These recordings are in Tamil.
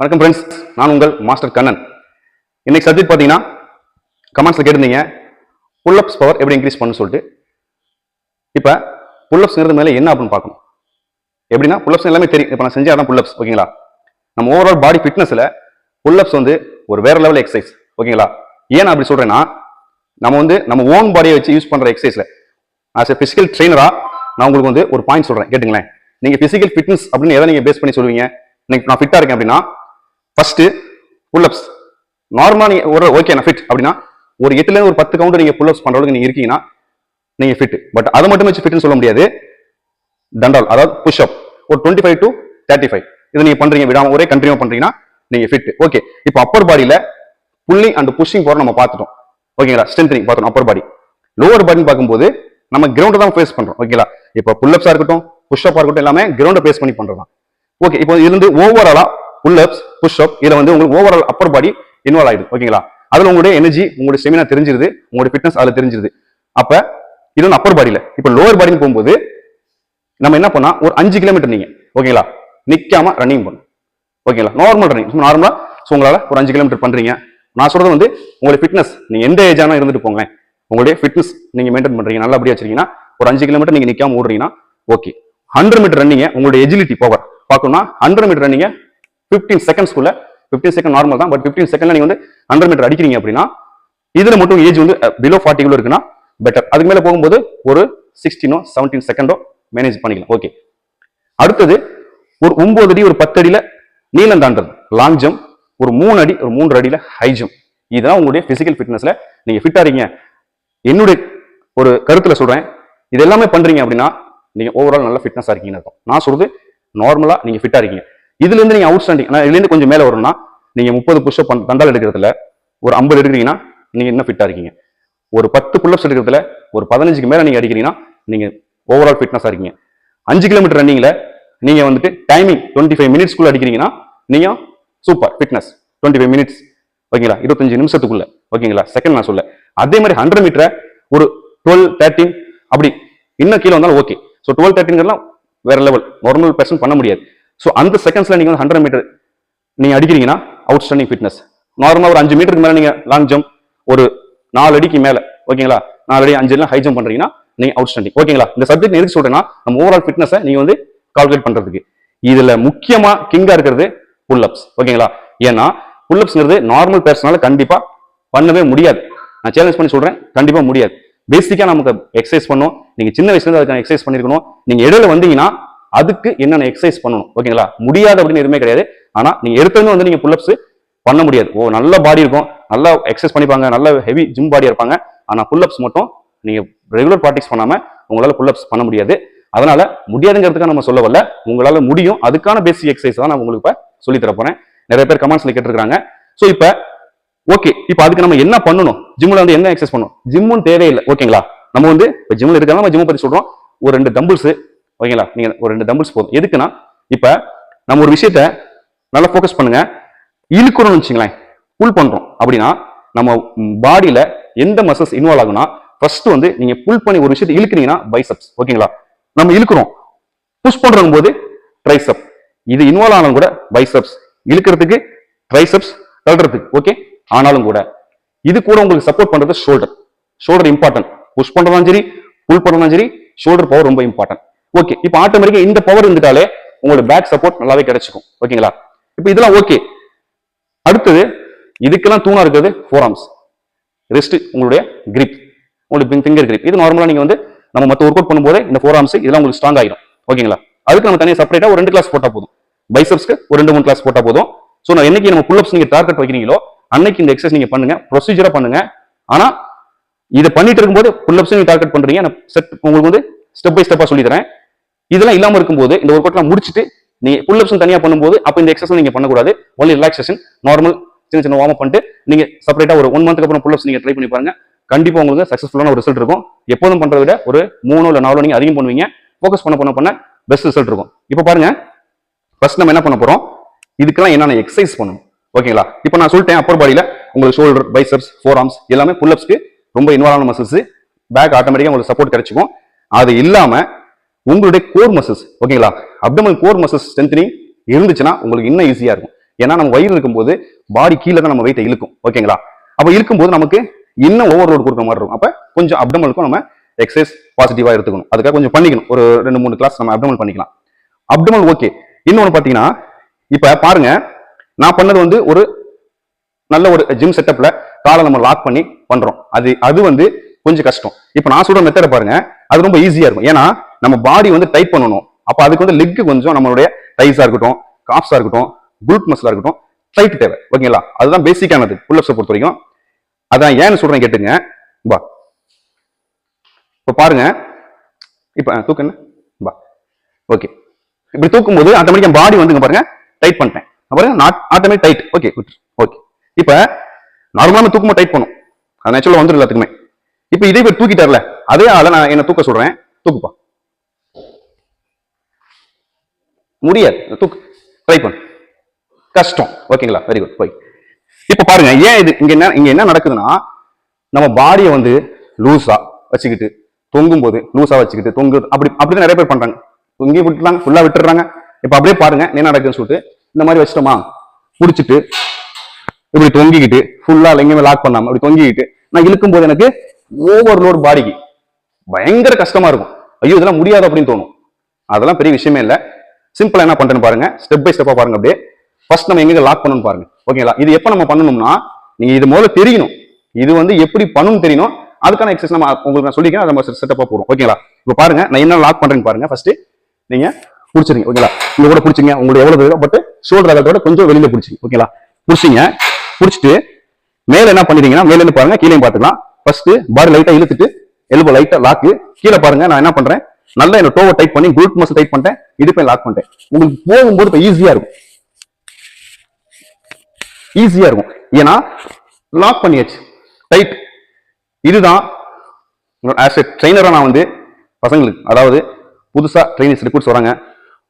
வணக்கம் ஃப்ரெண்ட்ஸ் நான் உங்கள் மாஸ்டர் கண்ணன். இன்னைக்கு சப்ஜெக்ட் பார்த்தீங்கன்னா கமெண்ட்ஸில் கேட்டிருந்தீங்க. புல்லப்ஸ் பவர் எப்படி இன்க்ரீஸ் பண்ணு சொல்லிட்டு. இப்போ புல்லப்ஸ்ங்கிறது மேலே என்ன அப்படின்னு பார்க்கணும். எப்படின்னா புல்லப்ஸ் எல்லாமே தெரியும். இப்போ நான் செஞ்சால் தான் புல்லப்ஸ் ஓகேங்களா? நம்ம ஓவரால் பாடி ஃபிட்னஸில் புல்லப்ஸ் வந்து ஒரு வேற லெவல் எக்ஸசைஸ் ஓகேங்களா? ஏன் நான் அப்படி சொல்கிறேன்னா நம்ம வந்து நம்ம ஓன் பாடியை வச்சு யூஸ் பண்ணுற எக்ஸசைஸில் ஆஸ் எ ஃபிசிக்கல் ட்ரெயினராக நான் உங்களுக்கு வந்து ஒரு பாயிண்ட் சொல்கிறேன் கேட்டுங்களேன். நீங்கள் ஃபிசிக்கல் ஃபிட்னஸ் அப்படின்னு எதை நீங்கள் பேஸ் பண்ணி சொல்லுவீங்க? இன்னைக்கு நான் ஃபிட்டாக இருக்கேன் அப்படின்னா ஃபர்ஸ்ட் புல்லப்ஸ் நார்மலா நீங்க ஒரு ஓகே நான் ஃபிட் அப்படின்னா ஒரு எட்டுல இருந்து ஒரு பத்து கவுண்ட் நீங்க புல்லப்ஸ் பண்ற அளவுக்கு நீங்க இருக்கீங்கன்னா நீங்க ஃபிட் பட் அதை மட்டும் வச்சு ஃபிட்னு சொல்ல முடியாது. தண்டால் அதாவது புஷ் அப் ஒரு twenty five to thirty five இதை நீங்க பண்றீங்க விடாம ஒரே கண்டினியூ பண்றீங்கன்னா நீங்க ஃபிட் ஓகே இப்போ அப்பர் பாடியில புல்லிங் அண்ட் புஷிங் போற நம்ம பார்த்துட்டோம். ஓகேங்களா ஸ்ட்ரென்த்னிங் பார்த்தோம் அப்பர் பாடி லோவர் பாடின்னு பார்க்கும்போது நம்ம கிரவுண்டை தான் ஃபேஸ் பண்றோம். ஓகேங்களா இப்போ புல்லப்ஸா இருக்கட்டும் புஷ்அப்பா இருக்கட்டும் எல்லாமே கிரவுண்டை ஃபேஸ் பண்ணி பண்றோம் ஓகே இப்போ இருந்து ஓவராலா புல்லப்ஸ் புஷ்அப் இதில் வந்து உங்களுக்கு ஓவரால் அப்பர் பாடி இன்வால்வ் ஆயிடுது ஓகேங்களா அதில் உங்களுடைய எனர்ஜி உங்களுடைய செமினா தெரிஞ்சிருது உங்களுடைய ஃபிட்னஸ் அதில் தெரிஞ்சிருது. அப்போ இது வந்து அப்பர் பாடியில் இப்போ லோவர் பாடின்னு போகும்போது நம்ம என்ன பண்ணால் ஒரு அஞ்சு கிலோமீட்டர் நீங்கள் ஓகேங்களா நிற்காம ரன்னிங் பண்ணும் ஓகேங்களா நார்மல் ரன்னிங் நார்மலா ஸோ உங்களால் ஒரு அஞ்சு கிலோமீட்டர் பண்ணுறீங்க நான் சொல்கிறது வந்து உங்களுடைய ஃபிட்னஸ் நீங்கள் எந்த ஏஜானா இருந்துட்டு போங்க உங்களுடைய ஃபிட்னஸ் நீங்கள் மெயின்டைன் பண்ணுறீங்க நல்லபடியாக வச்சிருக்கீங்கன்னா ஒரு அஞ்சு கிலோமீட்டர் நீங்கள் நிற்காம ஓடுறீங்கன்னா ஓகே ஹண்ட்ரட் மீட்டர் ரன்னிங்க உங்களுடைய எஜிலிட்டி பவர் பார்க்கணும்னா ஹண்ட்ரட் மீட்டர் ரன்னிங்க ஃபிஃப்டீன் செகண்ட்ஸ்குள்ள ஃபிஃப்டீன் செகண்ட் நார்மல் தான் பட் ஃபிஃப்டீன் செகண்ட்ல நீங்க வந்து ஹண்ட்ரட் மீட்டர் அடிக்கிறீங்க அப்படின்னா இதுல மட்டும் ஏஜ் வந்து பிலோ ஃபார்ட்டிக்குள்ள இருக்குன்னா பெட்டர் அதுக்கு மேல போகும்போது ஒரு சிக்ஸ்டீனோ செவன்டீன் செகண்டோ மேனேஜ் பண்ணிக்கலாம். ஓகே அடுத்தது ஒரு ஒன்பது அடி ஒரு பத்து அடியில நீளம் தாண்டது லாங் ஜம்ப் ஒரு மூணு அடி ஒரு மூன்று அடியில ஹை ஜம்ப் இதெல்லாம் உங்களுடைய பிசிக்கல் ஃபிட்னஸ்ல நீங்க ஃபிட்டா இருக்கீங்க. என்னுடைய ஒரு கருத்துல சொல்றேன். இது எல்லாமே பண்றீங்க அப்படின்னா நீங்க ஓவரால் நல்ல ஃபிட்னஸா இருக்கீங்கன்னு அர்த்தம். நான் சொல்றது நார்மலா நீங்க ஃபிட்டா இருக்கீங்க. இதுல இருந்து நீங்க அவுட் ஸ்டாண்டிங் இதுல இருந்து கொஞ்சம் மேல வரும்னா நீங்க முப்பது புஷ்அப் தண்டால் எடுக்கிறதுல ஒரு ஐம்பது எடுக்கிறீங்கன்னா நீங்க இன்னும் ஃபிட்டா இருக்கீங்க. ஒரு பத்து புல்லப்ஸ் எடுக்கிறதுல ஒரு பதினஞ்சுக்கு மேல நீங்க அடிக்கிறீங்கன்னா நீங்க ஓவரால் ஃபிட்னஸா இருக்கீங்க. அஞ்சு கிலோமீட்டர் ரன்னிங்ல நீங்க வந்துட்டு டைமிங் டுவெண்ட்டி ஃபைவ் மினிட்ஸ்க்குள்ள அடிக்கிறீங்கன்னா நீங்க super fitness twenty five minutes ஓகேங்களா? இருபத்தஞ்சு நிமிஷத்துக்குள்ள ஓகேங்களா? செகண்ட் நான் சொல்ல. அதே மாதிரி ஹண்ட்ரட் மீட்டரை ஒரு டுவெல் தேர்ட்டின் அப்படி இன்னும் கீழே வந்தாலும் ஓகே ஸோ டுவெல் தேர்ட்டின்லாம் வேற லெவல் நார்மல் பர்சன் பண்ண முடியாது. ஸோ அந்த செகண்ட்ஸில் நீங்கள் வந்து ஹண்ட்ரட் மீட்டர் நீங்கள் அடிக்கிறீங்கன்னா அவுட் ஸ்டாண்டிங் ஃபிட்னஸ் நார்மலாக ஒரு அஞ்சு மீட்டருக்கு மேலே நீங்கள் லாங் ஜம்ப் ஒரு நாலு அடிக்கு மேலே ஓகேங்களா நாலு அடி அஞ்சு ஹை ஜம்ப் பண்ணுறீங்கன்னா நீங்கள் அவுட் ஸ்டாண்டிங் ஓகேங்களா இந்த சப்ஜெக்ட் எதுக்கு சொல்கிறேன்னா நம்ம ஓவரால் ஃபிட்னஸை நீங்கள் வந்து கால்குலேட் பண்ணுறதுக்கு இதில் முக்கியமாக கிங்காக இருக்கிறது புல்லப்ஸ் ஓகேங்களா ஏன்னா புல்லப்ஸ்ங்கிறது நார்மல் பர்சனால கண்டிப்பாக பண்ணவே முடியாது. நான் சேலஞ்ச் பண்ணி சொல்கிறேன் கண்டிப்பாக முடியாது. பேசிக்காக நமக்கு எக்ஸசைஸ் பண்ணணும் நீங்கள் சின்ன வயசுலேருந்து அதுக்கான எக்ஸசைஸ் பண்ணியிருக்கணும் நீங்கள் இடையில வந்தீங்கன்னா அதுக்கு என்னென்ன எக்ஸசைஸ் பண்ணணும்? ஓகேங்களா முடியாது அப்படின்னு எதுவுமே கிடையாது. ஆனா நீங்க எடுத்தோன்னு வந்து நீங்க புல்லப்ஸ் பண்ண முடியாது. ஓ நல்ல பாடி இருக்கும். நல்லா எக்ஸசைஸ் பண்ணிப்பாங்க. நல்ல ஹெவி ஜிம் பாடியா இருப்பாங்க. ஆனா புல்லப்ஸ் மட்டும் நீங்க ரெகுலர் ப்ராக்டிஸ் பண்ணாம உங்களால புல்லப்ஸ் பண்ண முடியாது. அதனால முடியாதுங்கிறதுக்காக நம்ம சொல்ல வரல. உங்களால முடியும். அதுக்கான பேசிக் எக்ஸசைஸ் தான் நான் உங்களுக்கு இப்போ சொல்லி தர நிறைய பேர் கமெண்ட்ஸ்ல கேட்டிருக்காங்க ஸோ இப்போ ஓகே இப்போ அதுக்கு நம்ம என்ன பண்ணணும்? ஜிம்மில் வந்து என்ன எக்ஸசைஸ் பண்ணணும்? ஜிம்மும் தேவையில்லை. ஓகேங்களா நம்ம வந்து இப்போ ஜிம்மில் இருக்காங்க நம்ம ஜிம்மை பற்றி சொல்கிறோம் ஒரு ரெண்டு தம்பிள்ஸ் ஓகேங்களா? நீங்க ஒரு ரெண்டு தம்பிள்ஸ் போதும். எதுக்குன்னா இப்ப நம்ம ஒரு விஷயத்த நல்லா ஃபோக்கஸ் பண்ணுங்க. இழுக்கிறோம்னு வச்சுங்களேன். புல் பண்றோம். அப்படின்னா நம்ம பாடியில எந்த மசில்ஸ் இன்வால்வ் ஆகுனா ஃபர்ஸ்ட் வந்து நீங்க புல் பண்ணி ஒரு விஷயத்தை இழுக்கிறீங்கன்னா பைசப்ஸ் ஓகேங்களா? நம்ம இழுக்கிறோம். புஷ் பண்றோம் போது ட்ரைசப் இது இன்வால்வ் ஆனாலும் கூட பைசப்ஸ் இழுக்கிறதுக்கு ட்ரைசப்ஸ் தள்ளுறதுக்கு ஓகே ஆனாலும் கூட. இது கூட உங்களுக்கு சப்போர்ட் பண்றது ஷோல்டர் ஷோல்டர் இம்பார்ட்டன்ட் புஷ் பண்றதும் சரி புல் பண்றதும் சரி ஷோல்டர் பவர் ரொம்ப இம்பார்ட்டன்ட் ஓகே இப்போ ஆட்டோமேட்டிக்கா இந்த பவர் இருந்துட்டாலே உங்களோட பேக் சப்போர்ட் நல்லாவே கிடைச்சிக்கும். ஓகேங்களா இப்போ இதெல்லாம் ஓகே அடுத்தது இதுக்கெல்லாம் தூணா இருக்கிறது ஃபோர் ரிஸ்ட் உங்களுடைய கிரிப் உங்களுக்கு ஃபிங்கர் கிரிப் இது நார்மலா நீங்க வந்து நம்ம மற்ற ஒர்க் அவுட் பண்ணும்போது இந்த ஃபோர் இதெல்லாம் உங்களுக்கு ஸ்ட்ராங் ஆகிடும் ஓகேங்களா அதுக்கு நம்ம தனியாக செப்பரேட்டா ஒரு ரெண்டு கிளாஸ் போட்டா போதும். பைசப்ஸ்க்கு ஒரு ரெண்டு மூணு கிளாஸ் போட்டா போதும். ஸோ நான் என்னைக்கு நம்ம புல்லப்ஸ் நீங்க டார்கெட் வைக்கிறீங்களோ அன்னைக்கு இந்த எக்ஸசைஸ் நீங்க பண்ணுங்க. ப்ரொசீஜரா பண்ணுங்க. ஆனா இதை பண்ணிட்டு இருக்கும்போது புல்லப்ஸ் நீங்க டார்கெட் பண்றீங்க. நான் செட் உங்களுக்கு வந்து ஸ்டெப் பை ஸ்டெப்பா சொல்லி தரேன் இதெல்லாம் இல்லாமல் இருக்கும்போது இந்த ஒர்க் அவுட்லாம் முடிச்சுட்டு நீ அப்ஷன் தனியாக பண்ணும்போது அப்போ இந்த எக்ஸசைஸ் நீங்கள் பண்ணக்கூடாது. ஒன்லி ரிலாக்ஸேஷன் நார்மல் சின்ன சின்ன வார்ம் பண்ணிட்டு நீங்கள் செப்பரேட்டாக ஒரு ஒன் மந்த்க்கு அப்புறம் புல்லப்ஸ் நீங்கள் ட்ரை பண்ணி பாருங்க. கண்டிப்பாக உங்களுக்கு சக்ஸஸ்ஃபுல்லான ஒரு ரிசல்ட் இருக்கும். எப்போதும் பண்ணுறத விட ஒரு மூணு இல்லை நாலு நீங்கள் அதிகம் பண்ணுவீங்க. ஃபோக்கஸ் பண்ண பண்ண பண்ண பெஸ்ட் ரிசல்ட் இருக்கும். இப்போ பாருங்க. ஃபர்ஸ்ட் நம்ம என்ன பண்ண போகிறோம் இதுக்கெல்லாம் என்னென்ன எக்ஸசைஸ் பண்ணணும்? ஓகேங்களா? இப்போ நான் சொல்லிட்டேன் அப்பர் பாடியில் உங்களுக்கு ஷோல்டர் பைசப்ஸ் ஃபோர் ஆர்ம்ஸ் எல்லாமே புல்லப்ஸ்க்கு ரொம்ப இன்வால்வ் ஆன மசில்ஸ் பேக் ஆட்டோமேட்டிக்காக உங்களுக்கு சப்போர்ட் கிடைச்சிக்கும். அது இல்லாமல் உங்களுடைய கோர் மசில்ஸ் ஓகேங்களா அப்டமல் கோர் மசில்ஸ் ஸ்ட்ரென்த்னிங் இருந்துச்சுன்னா உங்களுக்கு இன்னும் ஈஸியாக இருக்கும். ஏன்னா நம்ம வயிறு இருக்கும்போது பாடி கீழே தான் நம்ம வெயிட்டை இழுக்கும் ஓகேங்களா அப்போ இழுக்கும்போது நமக்கு இன்னும் ஓவர்லோட் கொடுக்குற மாதிரி இருக்கும். அப்போ கொஞ்சம் அப்டமலுக்கும் நம்ம எக்ஸசைஸ் பாசிட்டிவாக எடுத்துக்கணும். அதுக்காக கொஞ்சம் பண்ணிக்கணும். ஒரு ரெண்டு மூணு கிளாஸ் நம்ம அப்டமல் பண்ணிக்கலாம். அப்டமல் ஓகே இன்னொன்று பார்த்தீங்கன்னா இப்போ பாருங்க நான் பண்ணது வந்து ஒரு நல்ல ஒரு ஜிம் செட்டப்பில் காலை நம்ம லாக் பண்ணி பண்ணுறோம் அது அது வந்து கொஞ்சம் கஷ்டம். இப்போ நான் சொல்கிற மெத்தடை பாருங்க அது ரொம்ப ஈஸியாக இருக்கும். ஏன்னா நம்ம பாடி வந்து டைட் பண்ணணும். அப்போ அதுக்கு வந்து லெக்கு கொஞ்சம் நம்மளுடைய டைஸாக இருக்கட்டும் காப்ஸா இருக்கட்டும் குல்ட் மசிலாக இருக்கட்டும் டைட் தேவை. ஓகேங்களா அதுதான் பேசிக்கானது புல்லப்ஸை பொறுத்த வரைக்கும் அதான் ஏன்னு சொல்கிறேன் கேட்டுங்க. பா இப்போ பாருங்க. இப்போ தூக்கு என்ன? பா ஓகே இப்படி தூக்கும் போது ஆட்டோமேட்டிக்கா பாடி வந்துங்க பாருங்க. டைட் பண்ணிட்டேன். பாருங்க not automatic tight okay okay இப்போ நார்மலான தூக்கமாக டைட் பண்ணும். அது நேச்சுரலாக வந்துடும் எல்லாத்துக்குமே. இப்போ இதே பேர் தூக்கிட்டார்ல அதே ஆளை நான் என்ன தூக்க சொல்கிறேன் தூக்குப்பா. முடியாது. தூக்கு. ட்ரை பண்ணு. கஷ்டம். ஓகேங்களா வெரி குட் போய். இப்போ பாருங்க ஏன் இது? இங்க என்ன இங்க என்ன நடக்குதுன்னா நம்ம பாடியை வந்து லூஸா வச்சுக்கிட்டு தொங்கும் போது லூஸா வச்சுக்கிட்டு தொங்கு அப்படி அப்படிதான் நிறைய பேர் பண்றாங்க. தொங்கி விட்டுறாங்க ஃபுல்லா விட்டுறாங்க இப்போ அப்படியே பாருங்க என்ன நடக்குதுன்னு சொல்லிட்டு இந்த மாதிரி வச்சிட்டோமா? பிடிச்சிட்டு இப்படி தொங்கிக்கிட்டு ஃபுல்லா எங்கேயுமே லாக் பண்ணாம இப்படி தொங்கிக்கிட்டு நான் இழுக்கும் போது எனக்கு ஓவர்லோட் பாடிக்கு பயங்கர கஷ்டமா இருக்கும். ஐயோ இதெல்லாம் முடியாது அப்படின்னு தோணும். அதெல்லாம் பெரிய விஷயமே இல்லை. சிம்பிளா என்ன பண்றேன்னு பாருங்க. ஸ்டெப் பை ஸ்டெப்பா பாருங்க அப்படியே. ஃபர்ஸ்ட் நம்ம எங்க லாக் பண்ணணும்னு பாருங்க. ஓகேங்களா இது எப்போ நம்ம பண்ணணும்னா நீங்க இது முதல்ல தெரியணும். இது வந்து எப்படி பண்ணணும் தெரியணும். அதுக்கான எக்ஸசைஸ் நம்ம உங்களுக்கு நான் சொல்லிக்கிறேன். அதை நம்ம செட்டப்பா போறோம் ஓகேங்களா இப்போ பாருங்க. நான் என்ன லாக் பண்றேன்னு பாருங்க. ஃபர்ஸ்ட் நீங்க பிடிச்சிருங்க. ஓகேங்களா இங்க கூட பிடிச்சிங்க உங்களுக்கு எவ்வளவு தெரியும் பட் ஷோல்டர் அகலத்தோட கொஞ்சம் வெளியில பிடிச்சிங்க ஓகேங்களா பிடிச்சிங்க. பிடிச்சிட்டு மேல என்ன பண்ணிட்டீங்கன்னா மேல இருந்து பாருங்க. கீழே பாத்துக்கலாம் ஃபர்ஸ்ட் பாடி லைட்டா இழுத்துட்டு எலும்பு லைட்டா லாக்கு கீழே பாருங்க. நான் என்ன பண்றேன்? நல்லா என்ன டோவை டைட் பண்ணி குரூட் மசில் டைட் பண்ணிட்டேன். இடுப்பை லாக் பண்ணிட்டேன். உங்களுக்கு போகும்போது இப்போ ஈஸியாக இருக்கும். ஈஸியாக இருக்கும். ஏன்னா லாக் பண்ணியாச்சு. டைட் இதுதான் ஆஸ் எ ட்ரைனராக நான் வந்து பசங்களுக்கு அதாவது புதுசாக ட்ரைனிங்ஸ் ரிக்ரூட்ஸ் வராங்க.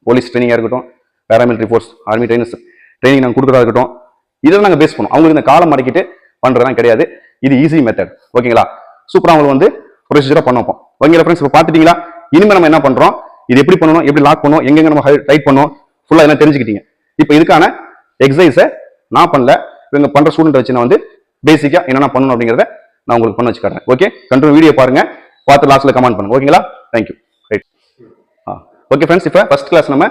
போலீஸ் ட்ரைனிங்காக இருக்கட்டும் paramilitary force army trainers training நாங்கள் கொடுக்குறதா இருக்கட்டும் இதெல்லாம் நாங்கள் பேஸ் பண்ணோம் அவங்களுக்கு இந்த காலம் மடக்கிட்டு பண்றதெல்லாம் கிடையாது. இது ஈஸி மெத்தட் ஓகேங்களா சூப்பராக அவங்களுக்கு வந்து ப்ரொசீஜராக பண்ண வைப்போம். ஓகேங்களா ஃப்ரெண்ட்ஸ் இப்போ பார்த்துட்டீங்களா? இனிமேல் நம்ம என்ன பண்றோம்? இது எப்படி பண்ணணும்? எப்படி லாக் பண்ணணும்? எங்கெங்க நம்ம டைட் பண்ணணும்? ஃபுல்லா என்ன தெரிஞ்சுக்கிட்டீங்க. இப்போ இதுக்கான எக்ஸசைஸை நான் பண்ணல. இவங்க பண்ற ஸ்டூடெண்ட் வச்சு நான் வந்து பேசிக்கா என்னென்ன பண்ணணும் அப்படிங்கிறத நான் உங்களுக்கு பண்ண வச்சு காட்டுறேன். ஓகே கண்ட்ரோல் வீடியோ பாருங்க. பார்த்து லாஸ்ட்ல கமெண்ட் பண்ணுங்க. ஓகேங்களா thank you right ah. Okay friends இப்போ ஃபர்ஸ்ட் கிளாஸ் நம்ம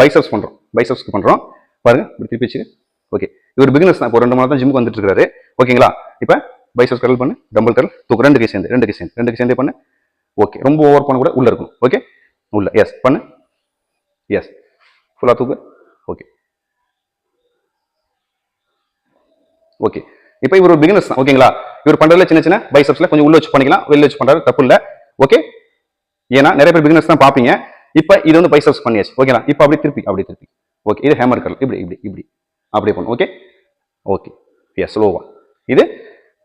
பைசப்ஸ் பண்றோம். பைசப்ஸ்க்கு பண்றோம். பாருங்க இப்படி திருப்பி வச்சு. ஓகே இவர் பிகினஸ் தான். இப்போ ரெண்டு மணி தான் ஜிம்முக்கு வந்துட்டு இருக்காரு. ஓகேங்களா இப்போ பைசப்ஸ் கரல் பண்ணு டம்பிள் கரல் தூக்கு. ரெண்டு கை சேர்ந்து ரெண்டு கை சேர்ந்து ரெண்டு கை சேர்ந்தே பண்ணு. ஓகே ரொம்ப ஓவர் பண்ண கூட உள்ள இருக்கணும். ஓகே உள்ள. எஸ் பண்ணு. எஸ் ஃபுல்லா தூக்கு. ஓகே ஓகே இப்போ இவர் ஒரு பிகினர்ஸ் தான். ஓகேங்களா இவர் பண்றதுல சின்ன சின்ன பைசப்ஸ்ல கொஞ்சம் உள்ள வச்சு பண்ணிக்கலாம். வெளில வச்சு பண்றாரு தப்பு இல்ல. ஓகே ஏன்னா நிறைய பேர் பிகினர்ஸ் தான் பாப்பீங்க இப்போ இது வந்து பைசப்ஸ் பண்ணியாச்சு. ஓகேங்களா இப்போ அப்படி திருப்பி அப்படி திருப்பி. ஓகே இது ஹேமர் கல் இப்படி இப்படி இப்படி. அப்படியே பண்ணும். ஓகே ஓகே எஸ் ஸ்லோவா இது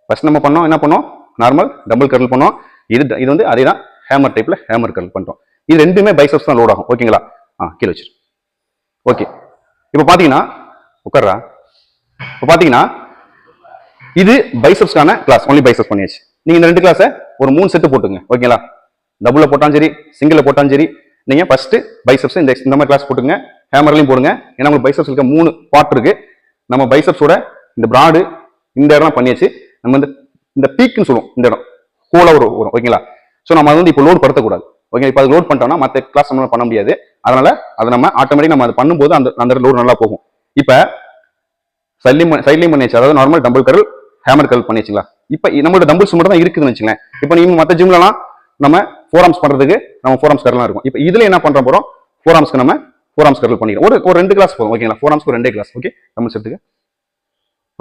ஃபர்ஸ்ட் நம்ம பண்ணோம். என்ன பண்ணோம்? நார்மல் டபுள் கர்ல் பண்ணோம். இது இது வந்து அதே தான் ஹேமர் டைப்பில் ஹேமர் கல் பண்ணுறோம் இது ரெண்டுமே பைசப்ஸ் தான் லோட் ஆகும். ஓகேங்களா ஆ கீழே வச்சிரு. ஓகே இப்போ பார்த்தீங்கன்னா உட்கார்றா. இப்போ பார்த்தீங்கன்னா இது பைசப்ஸ்க்கான கிளாஸ் ஒன்லி பைசப்ஸ் பண்ணியாச்சு. நீங்கள் இந்த ரெண்டு கிளாஸை ஒரு மூணு செட்டு போட்டுங்க ஓகேங்களா டபுளில் போட்டாலும் சரி சிங்கிளில் போட்டாலும் சரி நீங்கள் ஃபஸ்ட்டு பைசப்ஸ் இந்த இந்த மாதிரி கிளாஸ் போட்டுங்க ஹேமர்லையும் போடுங்க. ஏன்னா உங்களுக்கு பைசப்ஸ் இருக்க மூணு பார்ட் இருக்குது நம்ம பைசப்ஸோட இந்த ப்ராடு இந்த இடம் பண்ணியாச்சு. நம்ம இந்த இந்த பீக்குன்னு சொல்லுவோம் இந்த இடம். கோலா ஒரு வரும் ஓகேங்களா? ஸோ நம்ம வந்து இப்போ லோட் படுத்தக்கூடாது. ஓகே இப்போ அது லோட் பண்ணிட்டோம்னா மற்ற கிளாஸ் நம்மளால் பண்ண முடியாது. அதனால அதை நம்ம ஆட்டோமேட்டிக் நம்ம அதை பண்ணும்போது அந்த அந்த லோடு நல்லா போகும். இப்போ சைட்லையும் சைட்லையும் பண்ணியாச்சு. அதாவது normal dumbbell curl hammer curl பண்ணிச்சுங்களா இப்போ நம்மளோட டம்பிள்ஸ் மட்டும் தான் இருக்குதுன்னு வச்சுங்களேன். இப்போ நீங்கள் மற்ற ஜிம்லலாம் நம்ம ஃபோராம்ஸ் பண்ணுறதுக்கு நம்ம ஃபோராம்ஸ் ஆர்ம்ஸ் கரலாம் இருக்கும். இப்போ இதில் என்ன பண்ணுற போகிறோம் ஃபோராம்ஸ்க்கு நம்ம ஃபோராம்ஸ் கரல் பண்ணிக்கிறோம் ஒரு ஒரு ரெண்டு கிளாஸ் போதும். ஓகேங்களா? ஃபோராம்ஸ்க்கு ரெண்டே கிளாஸ் ஓகே? டம்பிள்ஸ் எடுத்துக்க.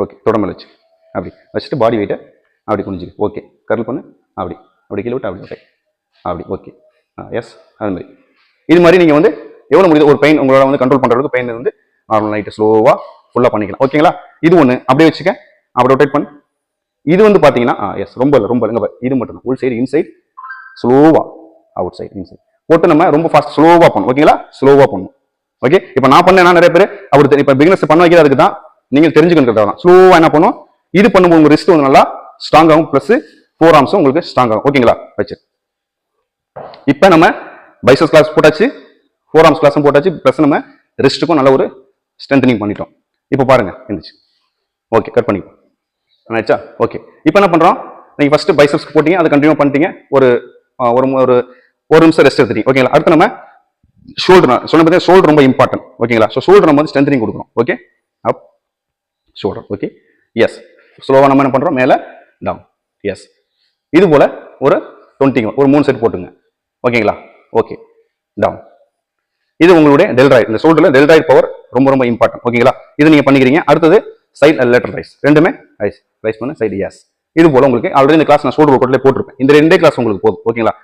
ஓகே தொடமல் வச்சு. அப்படி. வச்சுட்டு பாடி வெயிட்டை அப்படி குனிஞ்சுக்க ஓகே. கரல் பண்ணு. அப்படி. அப்படி கீழே விட்டு அப்படி. ஓகே அப்படி. ஓகே எஸ் அது மாதிரி. இது மாதிரி நீங்கள் வந்து எவ்வளோ முடியுது ஒரு பெயின் உங்களோட வந்து கண்ட்ரோல் பண்ணுறதுக்கு பெயின் வந்து நார்மல் நைட்டு ஸ்லோவாக ஃபுல்லாக பண்ணிக்கலாம். ஓகேங்களா இது ஒன்று அப்படியே வச்சுக்க. அப்படி ரொட்டேட் பண்ணு. இது வந்து பார்த்தீங்கன்னா எஸ் ரொம்ப இல்லை ரொம்ப இல்லைங்க இது மட்டும் தான். உள் சைடு இன்சைட் ஸ்லோவாக அவுட் சைடு இன்சைட் போட்டு நம்ம ரொம்ப ஃபாஸ்ட் ஸ்லோவாக பண்ணணும். ஓகேங்களா ஸ்லோவாக பண்ணணும். ஓகே இப்போ நான் பண்ணேன் நிறைய பேர் அப்படி இப்போ பிகினஸ் பண்ண வைக்கிறது அதுக்கு தான் நீங்கள் தெரிஞ்சுக்கணும் தான் ஸ்லோவாக என்ன பண்ணும்? இது பண்ணும்போது உங்கள் ரிஸ்ட் வந்து நல்லா ஸ்ட்ராங் ஆகும் ப்ளஸ் ஃபோர் ஆர்ம்ஸும் உங்களுக்கு ஸ்ட்ராங் ஆகும். ஓகேங்களா வச்சு இப்போ நம்ம பைசஸ் கிளாஸ் போட்டாச்சு ஃபோர் ஆர்ம்ஸ் கிளாஸும் போட்டாச்சு ப்ளஸ் நம்ம ரிஸ்ட்டுக்கும் நல்ல ஒரு ஸ்ட்ரென்தனிங் பண்ணிட்டோம். இப்போ பாருங்க இருந்துச்சு ஓகே கட் பண்ணிப்போம் ஆயிடுச்சா ஓகே இப்போ என்ன பண்ணுறோம் நீங்கள் ஃபஸ்ட்டு பைசப்ஸ்க்கு போட்டீங்க அதை கண்டினியூ பண்ணிட்டீங்க. ஒரு ஒரு ஒரு ஒரு நிமிஷம் ரெஸ்ட் எடுத்துட்டீங்க. ஓகேங்களா அடுத்து நம்ம ஷோல்டர் சொன்ன பார்த்தீங்கன்னா ஷோல்டர் ரொம்ப இம்பார்ட்டன்ட் ஓகேங்களா ஸோ ஷோல்டர் நம்ம வந்து ஸ்ட்ரென்தனிங் கொடுக்குறோம் okay up shoulder okay yes ஸ்லோவாக நம்ம என்ன பண்ணுறோம் மேலே டவுன் எஸ் இது போல் ஒரு டுவெண்ட்டிங்க ஒரு மூணு செட் போட்டுங்க. ஓகேங்களா ஓகே டவுன் இது உங்களுடைய டெல்ராய்ட் இந்த ஷோல்டர்ல டெல்ராய்ட் பவர் ரொம்ப ரொம்ப இம்பார்ட்டன்ட் ஓகேங்களா இது நீங்கள் பண்ணிக்கிறீங்க. அடுத்தது சைடு லெட்டர் ரைஸ் ரெண்டுமே ரைஸ் ரைஸ் பண்ணு சைடு எஸ் இது போல் உங்களுக்கு ஆல்ரெடி இந்த கிளாஸ் நான் ஷோல்டர் ஒர்க்கவுட்ல போட்டிருப்பேன். இந்த ரெண்டே கிளாஸ் உங்களுக்கு போதும். ஓகேங்களா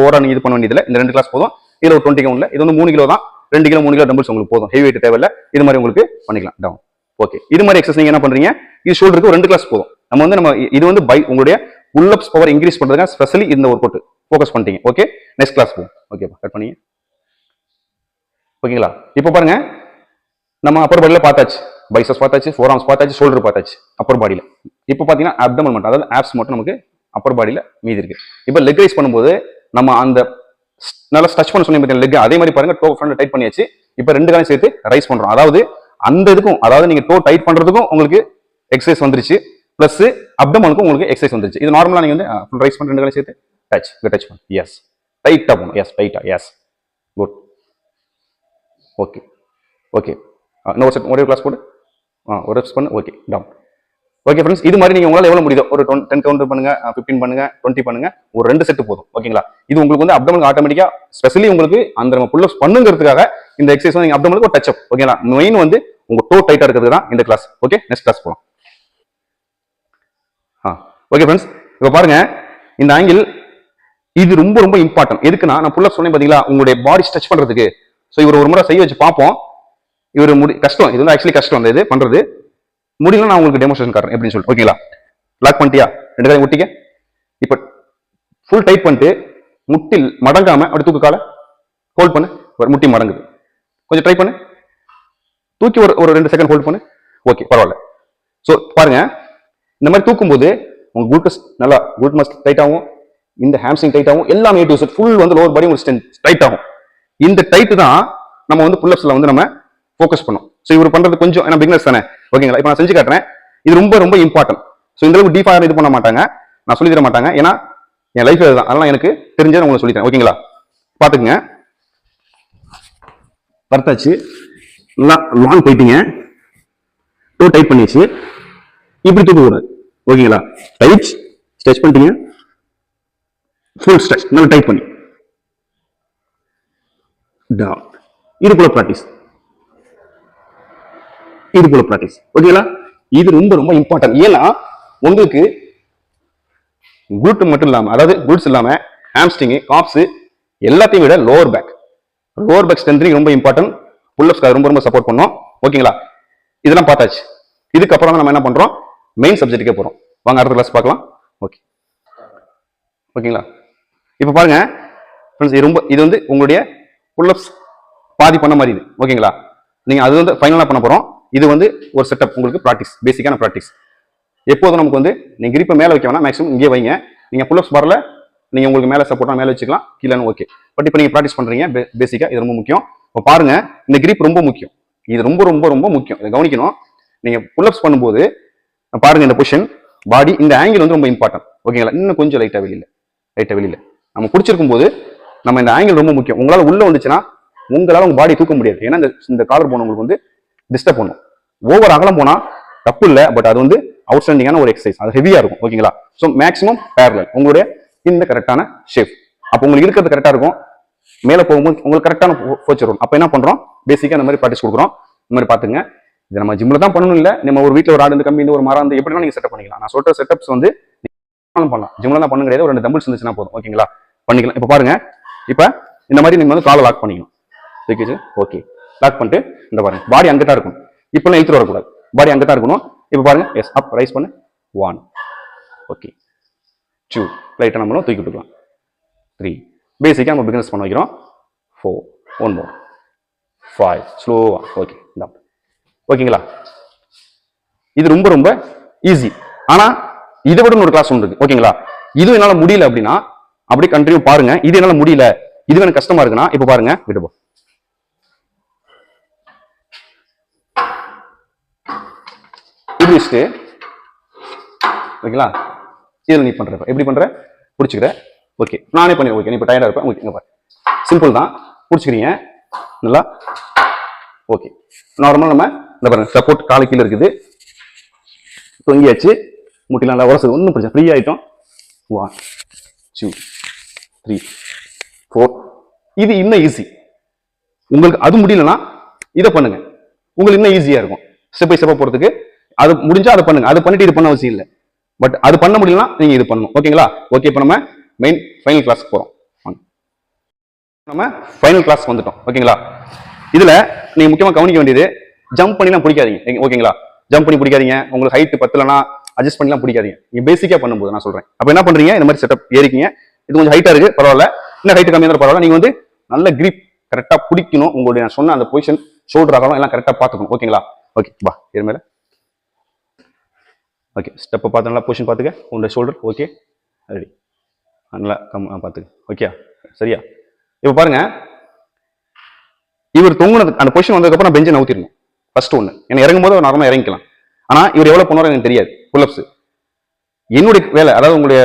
ஓவரா நீங்கள் இது பண்ண வேண்டியதில்லை. இந்த ரெண்டு கிளாஸ் போதும். இதில் ஒரு டுவெண்ட்டி கவுண்ட்ல இது வந்து மூணு கிலோ தான். ரெண்டு கிலோ மூணு கிலோ டம்பிள்ஸ் உங்களுக்கு போதும். ஹெவி வெயிட் தேவையில்லை. இது மாதிரி உங்களுக்கு பண்ணிக்கலாம். டவுன் ஓகே இது மாதிரி எக்ஸசைஸ் நீங்கள் என்ன பண்ணுறீங்க இது ஷோல்டருக்கு ஒரு ரெண்டு கிளாஸ் போதும். நம்ம வந்து நம்ம இது வந்து பை உங்களுடைய புல்லப்ஸ் பவர் இன்க்ரீஸ் பண்ணுறதுக்காக ஸ்பெஷலி இந்த ஒர்க் அவுட் ஃபோக்கஸ் பண்ணிட்டீங்க. ஓகே நெக்ஸ்ட் கிளாஸ் போகும் ஓகேப்பா கட் பண்ணிங்க. ஓகேங்களா இப்போ பாருங்க. நம்ம அப்பர் பாடியில் பார்த்தாச்சு. பைசஸ் பார்த்தாச்சு ஃபோர் ஆர்ம்ஸ் பார்த்தாச்சு ஷோல்டர் பார்த்தாச்சு. அப்பர் பாடியில் இப்போ பார்த்தீங்கன்னா அப்டமல் மட்டும் அதாவது ஆப்ஸ் மட்டும் நமக்கு அப்பர் பாடியில் மீதி இருக்கு. இப்போ லெக் ரைஸ் பண்ணும்போது நம்ம அந்த நல்லா ஸ்டச் பண்ண சொன்னீங்க லெக் அதே மாதிரி பாருங்க டோ ஃப்ரண்ட் டைட் பண்ணியாச்சு. இப்போ ரெண்டு காலம் சேர்த்து ரைஸ் பண்ணுறோம் அதாவது அந்த இதுக்கும் அதாவது நீங்கள் டோ டைட் பண்ணுறதுக்கும் உங்களுக்கு எக்ஸசைஸ் வந்துருச்சு. பிளஸ் அப்டமனுக்கும் உங்களுக்கு எக்ஸசைஸ் வந்துருச்சு. இது நார்மலாக நீங்கள் வந்து ஃபுல் ரைஸ் பண்ண ரெண்டு சேர்த்து டச் டச் பண்ணு. எஸ் டைட்டா போகணும். எஸ் டைட்டா எஸ் குட் ஓகே ஓகே இன்னொரு செட் ஒரே கிளாஸ் போடு. ஆ ஒரு ரெப்ஸ் பண்ணு. ஓகே டவுன் ஓகே ஃப்ரெண்ட்ஸ் இது மாதிரி நீங்கள் உங்களால் எவ்வளோ முடியுதோ ஒரு டென் கவுண்ட் பண்ணுங்க ஃபிஃப்டின் பண்ணுங்க டுவெண்ட்டி பண்ணுங்க ஒரு ரெண்டு செட்டு போதும். ஓகேங்களா இது உங்களுக்கு வந்து அப்டமனுக்கு ஆட்டோமேட்டிக்காக ஸ்பெஷலி உங்களுக்கு அந்த நம்ம புல்லப்ஸ் பண்ணுங்கிறதுக்காக இந்த எக்ஸசைஸ் வந்து நீங்கள் அப்டமனுக்கு ஒரு டச் அப் ஓகேங்களா மெயின் வந்து உங்கள் டோ டைட்டாக இருக்கிறது தான் இந்த கிளாஸ் ஓகே நெக்ஸ்ட் கிளாஸ் போகலாம் ஓகே ஃப்ரெண்ட்ஸ் இப்போ பாருங்க இந்த ஆங்கிள் இது ரொம்ப ரொம்ப இம்பார்ட்டன்ட் எதுக்குன்னா நான் ஃபுல்லாக சொன்னேன் பார்த்தீங்களா உங்களுடைய பாடி ஸ்ட்ரெச் பண்ணுறதுக்கு ஸோ இவர் ஒரு முறை செய்ய வச்சு பார்ப்போம். இவர் முடி கஷ்டம். இது வந்து ஆக்சுவலி கஷ்டம் அந்த இது பண்ணுறது முடியல நான் உங்களுக்கு டெமோஸ்ட்ரேஷன் காட்டுறேன் எப்படின்னு சொல்லிட்டு. ஓகேங்களா லாக் பண்ணிட்டியா? ரெண்டு காலையும் ஒட்டிக்க. இப்போ ஃபுல் டைட் பண்ணிட்டு முட்டில் மடங்காம அப்படி தூக்கு காலை. ஹோல்ட் பண்ணு. ஒரு முட்டி மடங்குது. கொஞ்சம் ட்ரை பண்ணு. தூக்கி ஒரு ஒரு ரெண்டு செகண்ட் ஹோல்ட் பண்ணு. ஓகே பரவாயில்ல. ஸோ பாருங்க. இந்த மாதிரி தூக்கும்போது உங்க குளுக்கஸ் நல்லா குளுட் மஸ்ட் டைட் ஆகும் இந்த ஹாம்ஸ்ட்ரிங் டைட் ஆகும் எல்லாமே டு செட் ஃபுல் வந்து லோவர் பாடி உங்களுக்கு டைட் ஆகும். இந்த டைட் தான் நம்ம வந்து புல்லப்ஸ்ல வந்து நம்ம ஃபோக்கஸ் பண்ணோம் ஸோ இவர் பண்றது கொஞ்சம் ஏன்னா பிக்னஸ் தானே. ஓகேங்களா இப்போ நான் செஞ்சு காட்டுறேன். இது ரொம்ப ரொம்ப இம்பார்ட்டன்ட் ஸோ இந்த அளவுக்கு டீஃபாக இது பண்ண மாட்டாங்க. நான் சொல்லி தர மாட்டாங்க. ஏன்னா என் லைஃப் அதுதான் அதெல்லாம் எனக்கு தெரிஞ்சதை உங்களுக்கு சொல்லித்தரேன் ஓகேங்களா பார்த்துக்குங்க. பர்த்தாச்சு நல்லா லாங் போயிட்டீங்க. டூ டைட் பண்ணியாச்சு. இப்படி தூக்கக்கூடாது. ஓகேங்களா? டைட் ஸ்ட்ரெச் பண்ணிட்டீங்க? ஃபுல் ஸ்ட்ரெச் நல்லா டைட் பண்ணி. டவுன் இது போல ப்ராக்டிஸ் இது போல ப்ராக்டிஸ் ஓகேங்களா? இது ரொம்ப ரொம்ப இம்பார்ட்டன்ட் ஏன்னா உங்களுக்கு குளுட் மட்டும் இல்லாமல் அதாவது குளுட்ஸ் இல்லாம ஹாம்ஸ்டிங்கு காப்ஸு எல்லாத்தையும் விட lower back lower back strengthening ரொம்ப இம்பார்ட்டன்ட் புல்லப்ஸ்க்கு ரொம்ப ரொம்ப சப்போர்ட் பண்ணோம். ஓகேங்களா? இதெல்லாம் பார்த்தாச்சு. இதுக்கப்புறம் தான் நம்ம என்ன பண்றோம்? மெயின் சப்ஜெக்ட்டுக்கே போகிறோம் வாங்க அடுத்த கிளாஸ் பார்க்கலாம். ஓகே ஓகேங்களா இப்போ பாருங்க ஃப்ரெண்ட்ஸ் இது ரொம்ப இது வந்து உங்களுடைய புல்லப்ஸ் பாதி பண்ண மாதிரி இது. ஓகேங்களா நீங்கள் அது வந்து ஃபைனலாக பண்ண போகிறோம் இது வந்து ஒரு செட்டப் உங்களுக்கு ப்ராக்டிஸ் பேசிக்கான ப்ராக்டிஸ் எப்போதும் நமக்கு வந்து நீங்கள் கிரிப்பை மேலே வைக்க வேணாம். மேக்ஸிமம் இங்கே வைங்க. நீங்கள் புல்லப்ஸ் வரல நீங்கள் உங்களுக்கு மேலே சப்போர்ட்டாக மேலே வச்சுக்கலாம். கீழே ஓகே பட் இப்போ நீங்கள் ப்ராக்டிஸ் பண்ணுறீங்க பேசிக்காக இது ரொம்ப முக்கியம். இப்போ பாருங்கள் இந்த கிரிப் ரொம்ப முக்கியம். இது ரொம்ப ரொம்ப ரொம்ப முக்கியம். இதை கவனிக்கணும். நீங்கள் புல்லப்ஸ் பண்ணும்போது பாருங்க இந்த பொசிஷன் பாடி இந்த ஆங்கிள் வந்து ரொம்ப இம்பார்ட்டன்ட் ஓகேங்களா இன்னும் கொஞ்சம் லைட்டாக வெளியில. லைட்டாக வெளியில. நம்ம பிடிச்சிருக்கும் போது நம்ம இந்த ஆங்கிள் ரொம்ப முக்கியம். உங்களால் உள்ளே வந்துச்சுன்னா உங்களால் உங்கள் பாடி தூக்க முடியாது. ஏன்னா இந்த இந்த காலர் போன உங்களுக்கு வந்து டிஸ்டர்ப் பண்ணும். ஓவர் அகலம் போனால் தப்பு இல்லை பட் அது வந்து அவுட்ஸ்டாண்டிங்கான ஒரு எக்ஸசைஸ் அது ஹெவியாக இருக்கும். ஓகேங்களா ஸோ மேக்ஸிமம் பேரலல் உங்களுடைய இந்த கரெக்டான ஷேப் அப்போ உங்களுக்கு இருக்கிறது கரெக்டாக இருக்கும். மேலே போகும்போது உங்களுக்கு கரெக்டான போச்சர் வரும். அப்போ என்ன பண்ணுறோம் பேசிக்காக இந்த மாதிரி ப்ராக்டிஸ் கொடுக்குறோம். இந்த மாதிரி பார்த்துங்க. இது நம்ம ஜிம்ல தான் பண்ணணும் இல்லை நம்ம ஒரு வீட்டில் ஒரு ஆடு இந்த கம்பி ஒரு மரம் வந்து எப்படினா நீங்க செட்டப் பண்ணிக்கலாம். நான் சொல்ற செட்டப்ஸ் வந்து பண்ணலாம். ஜிம்ல தான் பண்ண கிடையாது. ஒரு ரெண்டு தம்பிள்ஸ் இருந்துச்சுன்னா போதும். ஓகேங்களா பண்ணிக்கலாம். இப்போ பாருங்க. இப்போ இந்த மாதிரி நீங்க வந்து காலை லாக் பண்ணிக்கணும். ஓகே ஓகே லாக் பண்ணிட்டு இந்த பாருங்க. பாடி அங்கிட்டா இருக்கும் இப்பெல்லாம் இழுத்துட்டு வரக்கூடாது. பாடி அங்கிட்டா இருக்கணும். இப்போ பாருங்க. எஸ் அப் ரைஸ் பண்ணு. ஒன் ஓகே டூ லைட்டாக நம்மளும் தூக்கி விட்டுக்கலாம். த்ரீ பேசிக்காக நம்ம பிகினஸ் பண்ண வைக்கிறோம். ஃபோர் ஒன் மோர் ஃபைவ் ஸ்லோவாக ஓகே இந்த ஓகேங்களா? இது ரொம்ப ரொம்ப ஈஸி ஆனா இதை விட ஒரு கிளாஸ் ஒன்று இருக்கு. ஓகேங்களா? இது என்னால முடியல அப்படின்னா அப்படியே கண்டினியூ பாருங்க. இது என்னால முடியல. இது எனக்கு கஷ்டமா இருக்குன்னா இப்போ பாருங்க. விடுவோம் போ வச்சுட்டு ஓகேங்களா? இதில் நீ பண்ற எப்படி பண்ற? பிடிச்சிக்கிற. ஓகே. நானே பண்ணி ஓகே நீ இப்போ டயர்டாக இருப்பேன் ஓகே பாரு. சிம்பிள் தான். பிடிச்சிக்கிறீங்க. நல்லா? ஓகே. நார்மலாக நம்ம இந்த பாருங்க சப்போர்ட் காலை கீழே இருக்குது. தொங்கியாச்சு. முட்டிலாம் நல்லா உரசு. ஒன்றும் பிரச்சனை ஃப்ரீ ஆகிட்டோம் ஒன் டூ த்ரீ ஃபோர் இது இன்னும் ஈஸி உங்களுக்கு அது முடியலன்னா இதை பண்ணுங்க. உங்களுக்கு இன்னும் ஈஸியாக இருக்கும். ஸ்டெப் பை ஸ்டெப்பாக போகிறதுக்கு அது முடிஞ்சால் அதை பண்ணுங்க. அது பண்ணிட்டு இது பண்ண அவசியம் இல்லை. பட் அது பண்ண முடியலன்னா நீங்கள் இது பண்ணணும். ஓகேங்களா ஓகே இப்போ நம்ம மெயின் ஃபைனல் கிளாஸ்க்கு போகிறோம் நம்ம ஃபைனல் கிளாஸ் வந்துட்டோம். ஓகேங்களா இதில் நீங்கள் முக்கியமாக கவனிக்க வேண்டியது ஜம்ப் பண்ணிலாம் பிடிக்காதீங்க. ஓகேங்களா ஜம்ப் பண்ணி பிடிக்காதீங்க. உங்களுக்கு ஹைட் பத்தலனா அட்ஜஸ்ட் பண்ணிலாம் பிடிக்காதீங்க. நீங்க பேசிக்கா பண்ணும்போது நான் சொல்றேன். அப்போ என்ன பண்றீங்க? இந்த மாதிரி செட்டப் ஏறிக்கீங்க. இது கொஞ்சம் ஹைட்டா இருக்கு. பரவாயில்ல. இன்னும் ஹைட் கம்மியாக இருந்தாலும் பரவாயில்ல. நீங்க வந்து நல்ல கிரிப் கரெக்டா பிடிக்கணும். உங்களுடைய நான் சொன்ன அந்த பொசிஷன் ஷோல்டர் ஆகணும். எல்லாம் கரெக்டா பார்த்துக்கணும். ஓகேங்களா ஓகே வா. இது மேல. ஓகே ஸ்டெப்பை பார்த்து நல்லா பொசிஷன் பார்த்துக்க. உங்களுடைய ஷோல்டர் ஓகே ரெடி நல்லா கம் பார்த்துக்க. ஓகே சரியா? இப்போ பாருங்க. இவர் தொங்குனதுக்கு அந்த பொசிஷன் வந்ததுக்கப்புறம் நான் பெஞ்சை நவுத்திடணும். ஃபர்ஸ்ட் ஒன்று ஏன்னா இறங்கும் போது நார்மலாக இறங்கிக்கலாம். ஆனால் இவர் எவ்வளோ பண்ணுவாரோ எனக்கு தெரியாது. புல்லப்ஸ் என்னுடைய வேலை அதாவது உங்களுடைய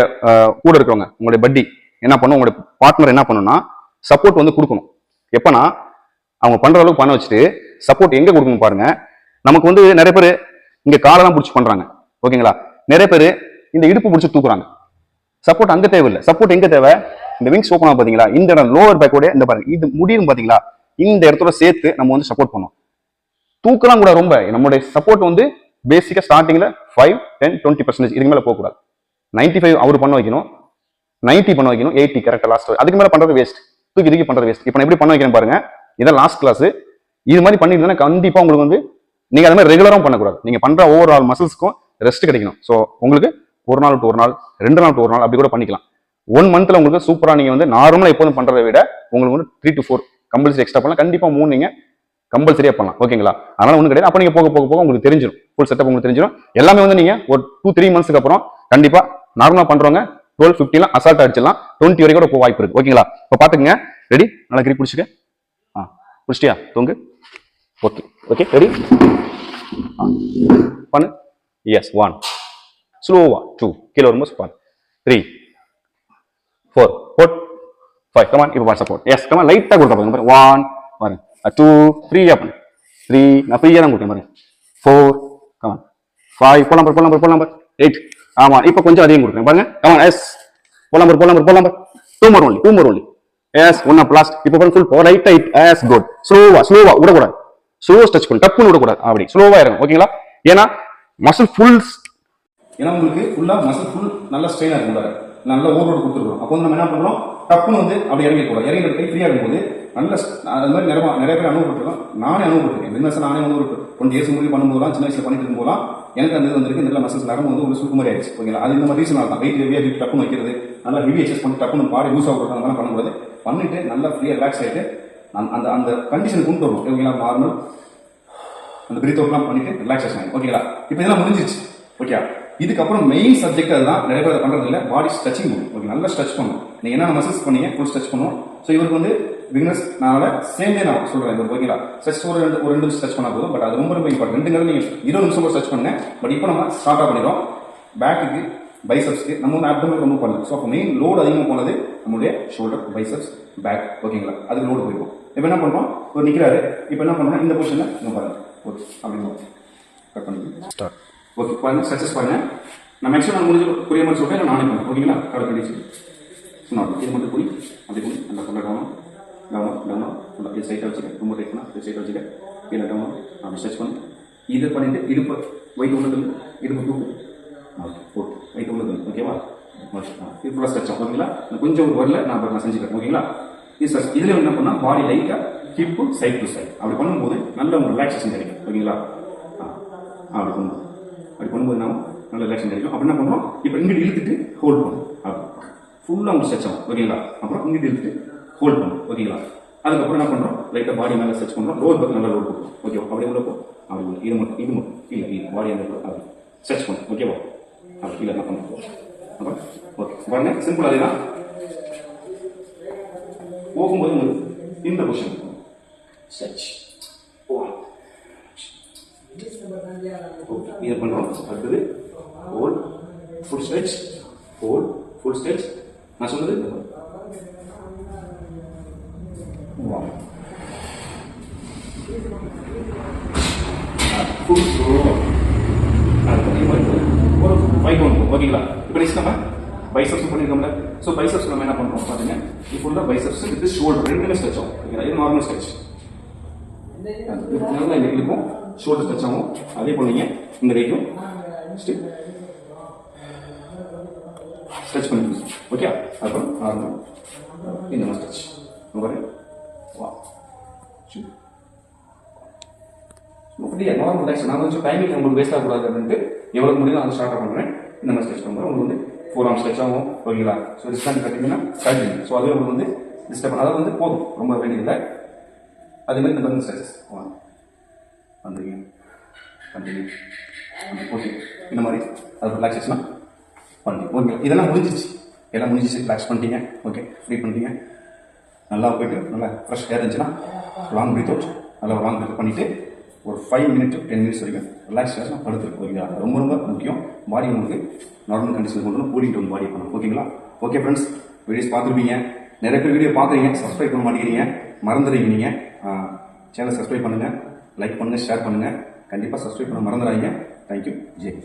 கூட இருக்கிறவங்க உங்களுடைய பட்டி என்ன பண்ணும்? உங்களுடைய பார்ட்னர் என்ன பண்ணணும்னா சப்போர்ட் வந்து கொடுக்கணும். எப்பனா அவங்க பண்ணுற அளவுக்கு பண்ண வச்சுட்டு சப்போர்ட் எங்கே கொடுக்கணும் பாருங்க. நமக்கு வந்து நிறைய பேர் இங்கே காலெல்லாம் பிடிச்சி பண்ணுறாங்க ஓகேங்களா? நிறைய பேர் இந்த இடுப்பு பிடிச்சி தூக்குறாங்க. சப்போர்ட் அங்கே தேவையில்லை. சப்போர்ட் எங்கே தேவை? இந்த விங்ஸ் ஓப்பன் ஆகும் இந்த இடம் லோவர் பேக்கோட இந்த பாருங்க இது முடியும் பார்த்தீங்களா இந்த இடத்தோட சேர்த்து நம்ம வந்து சப்போர்ட் பண்ணோம் தூக்கலாம் கூட ரொம்ப. நம்மளுடைய சப்போர்ட் வந்து பேசிக்கா ஸ்டார்டிங்கில் ஃபைவ் டென் டுவெண்ட்டி பர்சன்டேஜ் இதுக்கு மேலே போகக்கூடாது நைன்டி ஃபைவ் அவர் பண்ண வைக்கணும். 90 பண்ண வைக்கணும். எயிட்டி கரெக்டாக லாஸ்ட் அதுக்கு மேலே பண்ணுறது வேஸ்ட் தூக்கி தூக்கி பண்ணுறது வேஸ்ட் இப்போ நான் எப்படி பண்ண வைக்கிறேன் பாருங்க. இதான் லாஸ்ட் கிளாஸ் இது மாதிரி பண்ணிருந்தா கண்டிப்பாக உங்களுக்கு வந்து நீங்கள் அது மாதிரி ரெகுலராகவும் பண்ணக்கூடாது. நீங்கள் பண்ணுற ஓவர் ஆல் மசில்ஸ்க்கும் ரெஸ்ட் கிடைக்கணும். ஸோ உங்களுக்கு ஒரு நாள் டு ஒரு நாள் ரெண்டு நாள் டு ஒரு நாள் அப்படி கூட பண்ணிக்கலாம். ஒன் மந்த்தில் உங்களுக்கு சூப்பராக நீங்கள் வந்து நார்மலாக எப்போதும் பண்ணுறதை விட உங்களுக்கு வந்து three to four compulsory extra பண்ணலாம். கண்டிப்பாக மூணு நீங்கள் கம்பல்சரியாக பண்ணலாம். ஓகேங்களா? அதனால ஒன்றும் கிடையாது. அப்போ நீங்கள் போக போக போக உங்களுக்கு தெரிஞ்சிடும் ஃபுல் செட்டப் உங்களுக்கு தெரிஞ்சிடும் எல்லாமே வந்து நீங்கள் ஒரு டூ த்ரீ மந்த்ஸ்க்கு அப்புறம் கண்டிப்பாக நார்மலாக பண்ணுறவங்க டுவெல் ஃபிஃப்டிலாம் அசால்ட் அடிச்சிடலாம். டுவெண்ட்டி வரைக்கும் கூட போக வாய்ப்பு இருக்குது ஓகேங்களா? இப்போ பார்த்துக்குங்க ரெடி நல்லா கிரி பிடிச்சிக்க. ஆ பிடிச்சிட்டியா? தொங்கு. ஓகே ஓகே ரெடி பண்ணு. எஸ் ஒன் ஸ்லோவா டூ கீழே வரும்போது spot three four four five come on இப்போ what's up support yes come on லைட்டாக கொடுத்தா பாருங்க ஒன் பாருங்க. டூ ஃப்ரீயாக பண்ணு த்ரீ நான் ஃப்ரீயாக தான் கொடுத்தேன் பாருங்க. ஃபோர் கமான் ஃபைவ் போல் நம்பர் போல் நம்பர் போல் நம்பர் எயிட் ஆமா இப்போ கொஞ்சம் அதிகம் கொடுக்குறேன். பாருங்க. கமான் எஸ் போலாம் நம்பர் போல் நம்பர் போல் number two more only two more only yes one up last இப்போ பாருங்க ஃபுல் போர் ரைட் ரைட் எஸ் குட் ஸ்லோவா ஸ்லோவா விடக்கூடாது. ஸ்லோ டச் பண்ணு டப்புன்னு விடக்கூடாது. அப்படி ஸ்லோவாக இருக்கும் ஓகேங்களா ஏன்னா மசில் ஃபுல் ஏன்னா உங்களுக்கு ஃபுல்லாக மசில் ஃபுல் நல்லா ஸ்ட்ரெயினாக இருக்கும் நல்ல ஓவரோடு கொடுத்துருக்கோம் அப்போ வந்து நம்ம என்ன பண்ணுறோம்? டப்புன்னு வந்து அப்படி இறங்கி கூடாது இறங்கி கை ஃப்ரீயாக இருக்கும்போது நல்ல அது மாதிரி நிறைய நிறைய பேர் அனுபவப்பட்டிருக்கோம். நானே அனுபவப்பட்டிருக்கேன். பிசினஸ் நானே அனுபவப்பட்டு டுவெண்ட்டி இயர்ஸ் முடிவு பண்ணும்போதுலாம் சின்ன வயசில் பண்ணிட்டு இருக்கும்போதெல்லாம் எனக்கு அந்த இது வந்திருக்கு. நல்ல மசல்ஸ் நரம்பு வந்து ஒரு சுக்குமாரி ஆயிடுச்சு. ஓகேங்களா? அது இந்த மாதிரி ரீசன் தான். வெயிட் ஹெவியாக தூக்கி டப்புன்னு வைக்கிறது நல்லா ஹெவி எக்ஸஸ் பண்ணி டப்புன்னு பாடி லூஸ் ஆகிறது அந்த மாதிரி பண்ணக்கூடாது. பண்ணிட்டு நல்லா ஃப்ரீயாக ரிலாக்ஸ் ஆகிட்டு அந்த- அந்த அந்த கண்டிஷன் கொண்டு வரணும். ஓகேங்களா? நார்மல் அந்த பிரீத் அவுட்லாம் பண்ணிட்டு ரிலாக்ஸேஷன் ஆகும் ஓகேங்களா? இப்போ இதெல்லாம் முடிஞ்சிச்சு ஓகே இதுக்கப்புறம் மெயின் சப்ஜெக்ட் அதுதான் நிறைய பேர் அதை பண்றது பாடி ஸ்ட்ரெச்சிங் உங்களுக்கு நல்ல நல்லா ஸ்ட்ரெச் பண்ணும். நீங்க என்ன மசில்ஸ் பண்ணீங்க ஃபுல் ஸ்ட்ரெச் பண்ணுவோம் ஸோ இவருக்கு வந்து பிகினஸ் நான் சேம் டே நான் சொல்றேன். இவருக்கு ஓகேங்களா ஸ்ட்ரெச் ஒரு ரெண்டு ஒரு ரெண்டு ஸ்ட்ரெச் பண்ணால் போதும். பட் அது ரொம்ப ரொம்ப இம்பார்ட்டன் ரெண்டு நேரம் நீங்க இருபது நிமிஷம் ஸ்ட்ரெச் பண்ணுங்க. பட் இப்போ நம்ம ஸ்டார்ட் பண்ணிடுறோம். பேக்குக்கு பைசப்ஸ்க்கு நம்ம வந்து அப்டமில் ரொம்ப பண்ணலாம் ஸோ அப்போ மெயின் லோடு அதிகமாக போனது நம்மளுடைய ஷோல்டர் பைசப்ஸ் பேக் ஓகேங்களா அதுக்கு லோடு போயிருக்கும் இப்போ என்ன பண்ணுவோம் ஒரு நிற்கிறாரு இப்போ என்ன பண்றோம் இந்த பொசிஷனில் நம்ம பாருங்க. ஓகே அப்படின்னு கட் பண்ணி ஸ்டார்ட் ஓகே பாருங்க சக்ஸஸ் பாருங்க நான் மேக்ஸிமம் நான் முடிஞ்ச புரிய மாதிரி சொல்கிறேன் இல்லை நானே பண்ணேன் ஓகேங்களா? கடை கண்டிச்சு சொன்னாங்க இது மட்டும் போய் அப்படி போய் நல்லா ஃபுல்லாக கவனம் கவனம் கவனம் ஃபுல்லாக இது சைட்டாக வச்சுக்கேன் ரொம்ப டைட் பண்ணால் இது சைட்டாக வச்சுக்கேன் கீழே கவனம் அப்படி ஸ்ட்ரெச் பண்ணி. இதை பண்ணிட்டு இடுப்பு வயிற்று உள்ளது இடுப்பு தூக்கு. ஓகே ஓகே வயிற்று உள்ளது ஓகேவா ஓகே இது ஃபுல்லாக ஸ்ட்ரெச் ஆகும். ஓகேங்களா? கொஞ்சம் ஒரு வரல நான் அப்புறம் நான் செஞ்சுக்கிறேன் ஓகேங்களா? இது ஸ்ட்ரெச் இதில் என்ன பண்ணால் பாடி லைட்டாக ஹிப்பு சைட் டு சைட் அப்படி பண்ணும்போது நல்ல ஒரு ரிலாக்ஸேஷன் கிடைக்கும். ஓகேங்களா? ஆ அப்படி பண்ணுவோம் பண்ணும்போது நம்ம நல்ல ரிலாக்ஷன் கிடைக்கும். அப்போ என்ன பண்ணுறோம் இப்போ இங்கிட்டு இழுத்துட்டு ஹோல்ட் பண்ணும் அப்படி ஃபுல்லாக உங்களுக்கு ஸ்ட்ரெச் ஆகும். ஓகேங்களா? அப்புறம் இங்கிட்டு இழுத்துட்டு ஹோல்ட் பண்ணும் ஓகேங்களா? அதுக்கப்புறம் என்ன பண்ணுறோம் லைட்டாக பாடி மேலே ஸ்ட்ரெச் பண்ணுறோம் லோவர் பக்கம் நல்லா லோட் பண்ணுறோம் ஓகேவா அப்படி உள்ள போ. அப்படி உள்ள. இது மட்டும் இது மட்டும். இல்லை இது பாடி அந்த அப்படி. ஸ்ட்ரெச் பண்ணும் ஓகேவா அப்படி. கீழே என்ன பண்ணுறோம் அப்புறம் ஓகே பாருங்க. சிம்பிள் அதே தான் போகும்போது இந்த பொசிஷன் ஸ்ட்ரெச் இதை பண்ணுறோம் அடுத்தது whole full stretch whole full stretch நான் சொன்னது வா ஃபுல் ஸ்லோ ஒரு ஃபைவ் கவுண்ட் ஓகேங்களா இப்போ நெக்ஸ்ட் நம்ம பைசப்ஸ் பண்ணியிருக்கோம்ல ஸோ பைசப்ஸ் நம்ம என்ன பண்ணுறோம் பாருங்க. இப்போ ஃபுல்லாக பைசப்ஸ் இது ஷோல்டர் ரெண்டுமே ஸ்ட்ரெச் ஆகும். ஓகேங்களா இது நார்மல் ஸ்ட்ரெச் நல்லா இருக்கும். ஷோல்டர் டச் ஆகும் அதே போல் நீங்கள் இந்த கைக்கும் ஸ்டிப் ஸ்ட்ரெச் பண்ணி ஓகே அப்புறம் நார்மல் இந்த மாதிரி ஸ்ட்ரெச் பாருங்க. வா அப்படியே நார்மல் ரிலாக்ஸ் நான் கொஞ்சம் டைமிங் உங்களுக்கு வேஸ்ட் ஆகக்கூடாது அப்படின்ட்டு எவ்வளோ முடியும் அதை ஸ்டார்ட் பண்ணுறேன் இந்த மாதிரி ஸ்ட்ரெச் பண்ணுறேன் உங்களுக்கு வந்து ஃபோர் ஆர்ம் ஸ்ட்ரெச் ஆகும் ஓகேங்களா ஸோ ரிஸ்டாண்ட் கட்டிங்கன்னா கட்டிங் ஸோ அதுவே உங்களுக்கு வந்து டிஸ்டர்ப் அதாவது வந்து போதும். ரொம்ப வேண்டியதில்லை அதே மாதிரி இந்த பர்ன் ஸ்ட்ரெச்சஸ் வாங்க பண்ணுறீங்க பண்ணுறீங்க ஓகே இந்த மாதிரி. அது ரிலாக்ஸேஷனாக பண்ணுறீங்க ஓகே இதெல்லாம் முடிஞ்சிச்சு எல்லாம் முடிஞ்சிச்சு. ரிலாக்ஸ் பண்ணிட்டீங்க. ஓகே ஃப்ரீ பண்ணிட்டீங்க. நல்லா போயிட்டு நல்லா ஃப்ரெஷ் ஏர் இருந்துச்சுன்னா லாங் ப்ரீத் அவுட் நல்லா லாங் ப்ரீத் பண்ணிவிட்டு ஒரு ஃபைவ் மினிட் டென் மினிட்ஸ் வரைக்கும் ரிலாக்ஸேஷன் படுத்துருக்கு ஓகேங்களா ரொம்ப ரொம்ப முக்கியம். பாடி உங்களுக்கு நார்மல் கண்டிஷன் கொண்டு வந்து கூலிங் டவுன் பாடி பண்ணணும் ஓகேங்களா ஓகே ஃப்ரெண்ட்ஸ் வீடியோஸ் பார்த்துருப்பீங்க. நிறைய பேர் வீடியோ பார்க்குறீங்க. சப்ஸ்கிரைப் பண்ண மாட்டேங்கிறீங்க. மறந்துடுறீங்க நீங்கள் சேனல் சப்ஸ்கிரைப் பண்ணுங்கள் லைக் பண்ணுங்கள் ஷேர் பண்ணுங்கள் கண்டிப்பாக சப்ஸ்கிரைப் பண்ண மறந்துடாதீங்க. தேங்க்யூ ஜெய்